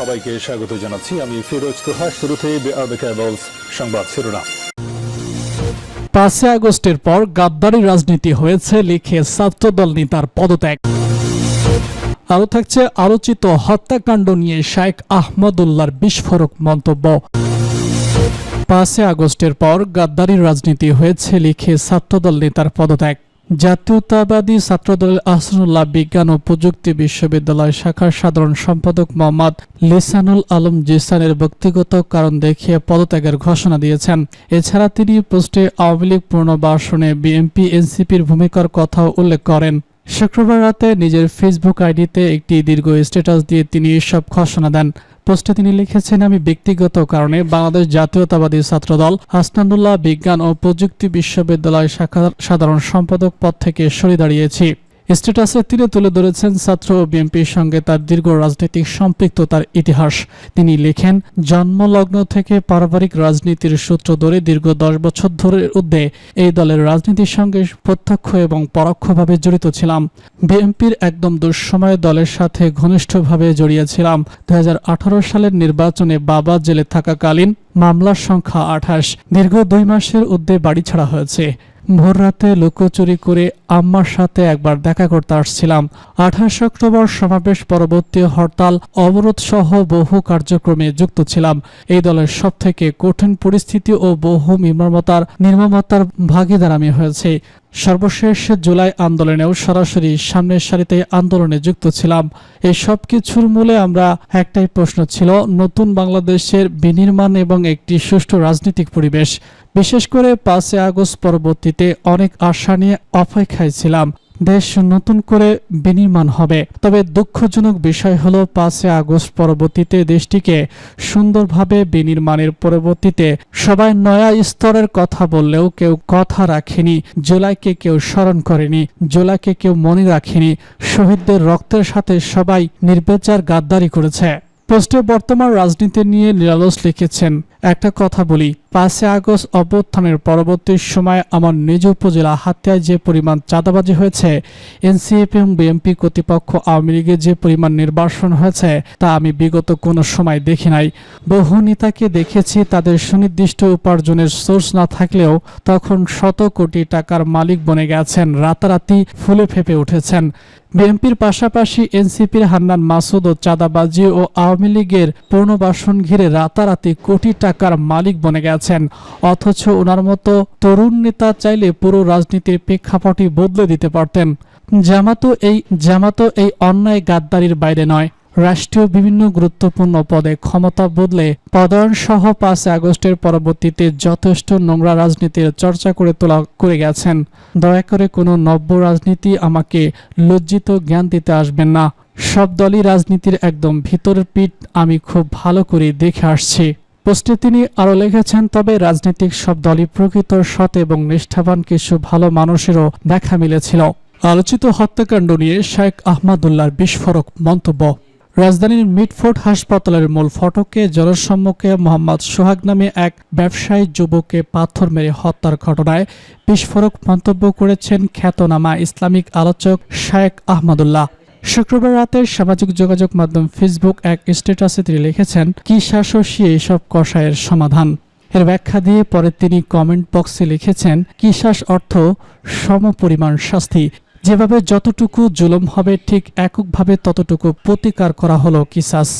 সবাইকে স্বাগত জানাচ্ছি। আমি ফিরোজ তোহা শুরুতে সংবাদ শিরোনাম। পাঁচই আগস্টের পর গাদ্দারি রাজনীতি হয়েছে, লিখে ছাত্রদল নেতার পদত্যাগ। আরও থাকছে আলোচিত হত্যাকাণ্ড নিয়ে শাইখ আহমদুল্লাহর বিস্ফোরক মন্তব্য। পাঁচই আগস্টের পর গাদ্দারি রাজনীতি হয়েছে, লিখে ছাত্রদল নেতার পদত্যাগ। জাতীয়তাবাদী ছাত্রদলের আহসানুল্লাহ বিজ্ঞান ও প্রযুক্তি বিশ্ববিদ্যালয় শাখার সাধারণ সম্পাদক মোহাম্মদ লিসানুল আলম জিসানের ব্যক্তিগত কারণ দেখিয়ে পদত্যাগের ঘোষণা দিয়েছেন। এছাড়া তিনি পোস্টে আওয়ামী লীগ পুনর্বাসনে বিএনপি, এনসিপির ভূমিকার কথাও উল্লেখ করেন। শুক্রবার রাতে নিজের ফেসবুক আইডিতে একটি দীর্ঘ স্ট্যাটাস দিয়ে তিনি এসব ঘোষণা দেন। পোস্টে তিনি লিখেছেন, আমি ব্যক্তিগত কারণে বাংলাদেশ জাতীয়তাবাদী ছাত্রদল হাসনানুল্লাহ বিজ্ঞান ও প্রযুক্তি বিশ্ববিদ্যালয় শাখার সাধারণ সম্পাদক পদ থেকে সরে দাঁড়িয়েছি। স্ট্যাটাসে তিনি তুলে ধরেছেন ছাত্র ও বিএনপির সঙ্গে তার দীর্ঘ রাজনৈতিক সম্পৃক্ততার ইতিহাস। তিনি লেখেন, জন্মলগ্ন থেকে পারিবারিক রাজনীতির সূত্র ধরে দীর্ঘ দশ বছর ধরে ঊর্ধ্বে এই দলের রাজনীতির সঙ্গে প্রত্যক্ষ এবং পরোক্ষভাবে জড়িত ছিলাম। বিএনপির একদম দুঃসময়ে দলের সাথে ঘনিষ্ঠভাবে জড়িয়েছিলাম। দু হাজার আঠারো সালের নির্বাচনে বাবা জেলে থাকাকালীন মামলার সংখ্যা আঠাশ। দীর্ঘ দুই মাসের ঊর্ধ্বে বাড়ি ছাড়া হয়েছে। ভোর রাতে লুকোচুরি করে আম্মার সাথে একবার দেখা করতে আসছিলাম। আঠাশ অক্টোবর সমাবেশ পরবর্তী হরতাল, অবরোধ সহ বহু কার্যক্রমে যুক্ত ছিলাম। এই দলের সব থেকে কঠিন পরিস্থিতি ও বহু নির্মমতার নির্মমতার ভাগিদার আমি হয়েছে। সর্বশেষ জুলাই আন্দোলনেও সরাসরি সামনের সারিতে আন্দোলনে যুক্ত ছিলাম। এই সব কিছুর মূলে আমরা একটাই প্রশ্ন ছিল, নতুন বাংলাদেশের বিনির্মাণ এবং একটি সুষ্ঠু রাজনৈতিক পরিবেশ। বিশেষ করে পাঁচে আগস্ট পরবর্তীতে অনেক আশা নিয়ে অপেক্ষায় ছিলাম। দেশ নতুন করে বিনির্মাণ হবে। তবে দুঃখজনক বিষয় হলো, পাঁচই আগস্ট পরবর্তীতে দেশটিকে সুন্দরভাবে বিনির্মাণের পরবর্তীতে সবাই নয়া স্তরের কথা বললেও কেউ কথা রাখেনি। জুলাইকে কেউ স্মরণ করেনি, জুলাইকে কেউ মনে রাখেনি। শহীদদের রক্তের সাথে সবাই নির্বেচার গাদ্দারি করেছে। পোস্টে বর্তমান রাজনীতি নিয়ে নিরালস লিখেছেন একটা কথা বলি, পাঁচই আগস্ট অভ্যুত্থানের পরবর্তী সময় আমার নিজ উপজেলা হাতিয়ায় যে পরিমাণ চাঁদাবাজি হয়েছে, এনসিএফ এবং বিএনপি কর্তৃপক্ষ আওয়ামী লীগের যে পরিমাণ নির্বাসন হয়েছে, তা আমি বিগত কোনো সময় দেখি নাই। বহু নেতাকে দেখেছি তাদের সুনির্দিষ্ট উপার্জনের সোর্স না থাকলেও তখন শত কোটি টাকার মালিক বনে গেছেন, রাতারাতি ফুলে ফেপে উঠেছেন। বিএনপির পাশাপাশি এনসিপির হান্নান মাসুদ ও চাঁদাবাজি ও আওয়ামী লীগের পুনর্বাসন ঘিরে রাতারাতি কোটি টাকার মালিক বনে গেছেন। অথচ ওনার মতো তরুণ নেতা চাইলে পুরো রাজনীতির প্রেক্ষাপটই বদলে দিতে পারতেন। জামাতো এই জামাতো এই অন্যায় গাদ্দারির বাইরে নয়। রাষ্ট্রীয় বিভিন্ন গুরুত্বপূর্ণ পদে ক্ষমতা বদলে পদায়ন সহ পাঁচ আগস্টের পরবর্তীতে যথেষ্ট নোংরা রাজনীতির চর্চা করে তোলা করে গেছেন। দয়া করে কোনো নব্য রাজনীতি আমাকে লজ্জিত জ্ঞান দিতে আসবেন না। সব দলই রাজনীতির একদম ভিতরের পিঠ, আমি খুব ভালো করে দেখে আসছি। পোস্টে তিনি আরও লিখেছেন, তবে রাজনৈতিক সব দলই প্রকৃত সৎ এবং নিষ্ঠাবান, কিছু ভালো মানুষেরও দেখা মিলেছিল। আলোচিত হত্যাকাণ্ড নিয়ে শেখ আহমদুল্লাহর বিস্ফোরক মন্তব্য। রাজধানীর মিটফোর্ড হাসপাতালের মূল ফটকে জনসম্মুখে মোহাম্মদ সোহাগ নামে এক ব্যবসায়ী যুবককে পাথর মেরে হত্যার ঘটনায় বিস্ফোরক মন্তব্য করেছেন খ্যাতনামা ইসলামিক আলোচক শেখ আহমদুল্লাহ। শুক্রবার রাতে সামাজিক যোগাযোগ মাধ্যম ফেসবুক এক স্ট্যাটাসে তিনি লিখেছেন, কি শাসসী এসব কষায়ের সমাধান? এর ব্যাখ্যা দিয়ে পরে তিনি কমেন্ট বক্সে লিখেছেন কিসাস অর্থ সমপরিমাণ শাস্তি। যেভাবে যতটুকু জুলুম হবে ঠিক এককভাবে ততটুকু প্রতিকার করা হলো কিসাস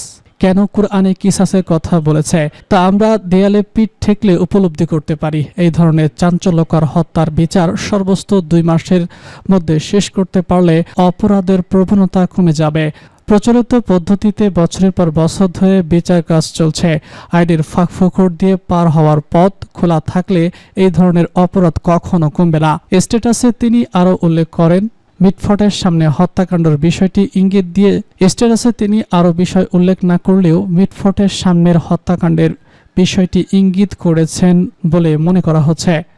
কেন কুরআনে কিসাসের কথা বলেছে? তা আমরা দেয়ালে পিঠ ঠেকলে উপলব্ধি করতে পারি। এই ধরনের চাঞ্চল্যকর হত্যার বিচার সর্বস্ত দুই মাসের মধ্যে শেষ করতে পারলে অপরাধের প্রবণতা কমে যাবে। প্রচলিত পদ্ধতিতে বছরের পর বছর ধরে বিচার কাজ চলছে। আইনের ফাঁকফোকর দিয়ে পার হওয়ার পথ খোলা থাকলে এই ধরনের অপরাধ কখনো কমবে না। স্ট্যাটাসে তিনি আরও উল্লেখ করেন মিটফটের সামনে হত্যাকাণ্ডের বিষয়টি ইঙ্গিত দিয়ে স্ট্যাটাসে তিনি আরও বিষয় উল্লেখ না করলেও মিটফটের সামনের হত্যাকাণ্ডের বিষয়টি ইঙ্গিত করেছেন বলে মনে করা হচ্ছে।